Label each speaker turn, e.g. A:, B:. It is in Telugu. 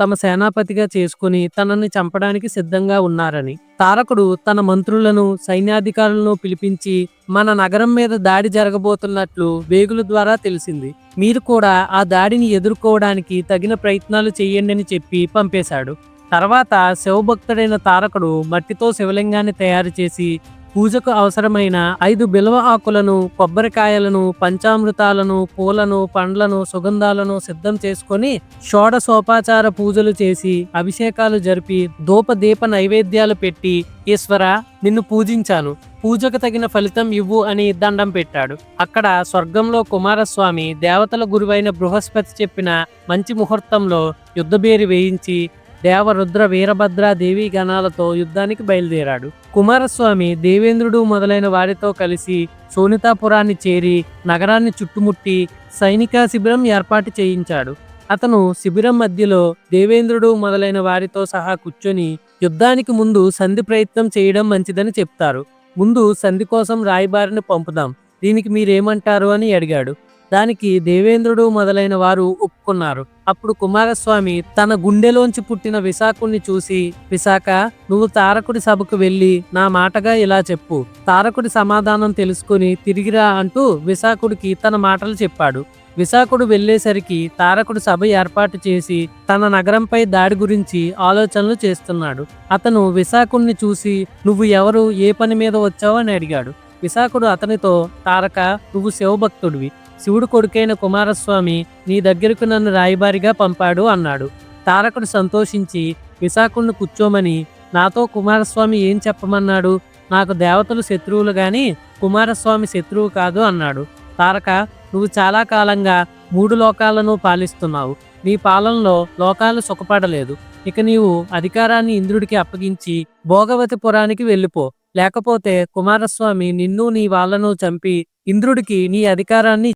A: తమ సేనాపతిగా చేసుకుని తనని చంపడానికి సిద్ధంగా ఉన్నారని. తారకుడు తన మంత్రులను సైన్యాధికారులను పిలిపించి మన నగరం మీద దాడి జరగబోతున్నట్లు వేగుల ద్వారా తెలిసింది. మీరు కూడా ఆ దాడిని ఎదుర్కోవడానికి తగిన ప్రయత్నాలు చేయండి అని చెప్పి పంపేశాడు. తర్వాత శివభక్తుడైన తారకుడు మట్టితో శివలింగాన్ని తయారు చేసి పూజకు అవసరమైన ఐదు బిల్వ ఆకులను కొబ్బరికాయలను పంచామృతాలను పూలను పండ్లను సుగంధాలను సిద్ధం చేసుకొని షోడసోపాచార పూజలు చేసి అభిషేకాలు జరిపి ధూప దీప నైవేద్యాలు పెట్టి ఈశ్వర నిన్ను పూజించాను. పూజకు తగిన ఫలితం ఇవ్వు అని దండం పెట్టాడు. అక్కడ స్వర్గంలో కుమారస్వామి దేవతల గురువైన బృహస్పతి చెప్పిన మంచి ముహూర్తంలో యుద్ధబేరి వేయించి దేవరుద్ర వీరభద్ర దేవి గణాలతో యుద్ధానికి బయలుదేరాడు. కుమారస్వామి దేవేంద్రుడు మొదలైన వారితో కలిసి సోనితాపురాన్ని చేరి నగరాన్ని చుట్టుముట్టి సైనిక శిబిరం ఏర్పాటు చేయించాడు. అతను శిబిరం మధ్యలో దేవేంద్రుడు మొదలైన వారితో సహా కూర్చొని యుద్ధానికి ముందు సంధి ప్రయత్నం చేయడం మంచిదని చెప్తారు. ముందు సంధి కోసం రాయబారిని పంపుదాం. దీనికి మీరేమంటారు అని అడిగాడు. దానికి దేవేంద్రుడు మొదలైన వారు ఒప్పుకున్నారు. అప్పుడు కుమారస్వామి తన గుండెలోంచి పుట్టిన విశాఖుణ్ణి చూసి విశాఖ నువ్వు తారకుడి సభకు వెళ్ళి నా మాటగా ఇలా చెప్పు. తారకుడి సమాధానం తెలుసుకుని తిరిగిరా అంటూ విశాఖుడికి తన మాటలు చెప్పాడు. విశాఖుడు వెళ్ళేసరికి తారకుడు సభ ఏర్పాటు చేసి తన నగరంపై దాడి గురించి ఆలోచనలు చేస్తున్నాడు. అతను విశాఖుణ్ణి చూసి నువ్వు ఎవరు? ఏ పని మీద వచ్చావు? అని అడిగాడు. విశాఖుడు అతనితో తారక నువ్వు శివభక్తుడివి. శివుడు కొడుకైన కుమారస్వామి నీ దగ్గరకు నన్ను రాయబారిగా పంపాడు అన్నాడు. తారకుడు సంతోషించి విశాఖుడిని కూర్చోమని నాతో కుమారస్వామి ఏం చెప్పమన్నాడు? నాకు దేవతలు శత్రువులు గాని కుమారస్వామి శత్రువు కాదు అన్నాడు. తారక నువ్వు చాలా కాలంగా మూడు లోకాలను పాలిస్తున్నావు. నీ పాలనలో లోకాలు సుఖపడలేదు. ఇక నీవు అధికారాన్ని ఇంద్రుడికి అప్పగించి భోగవతిపురానికి వెళ్ళిపో. లేకపోతే కుమారస్వామి నిన్ను నీ వాళ్ళను చంపి ఇంద్రుడికి నీ అధికారాన్ని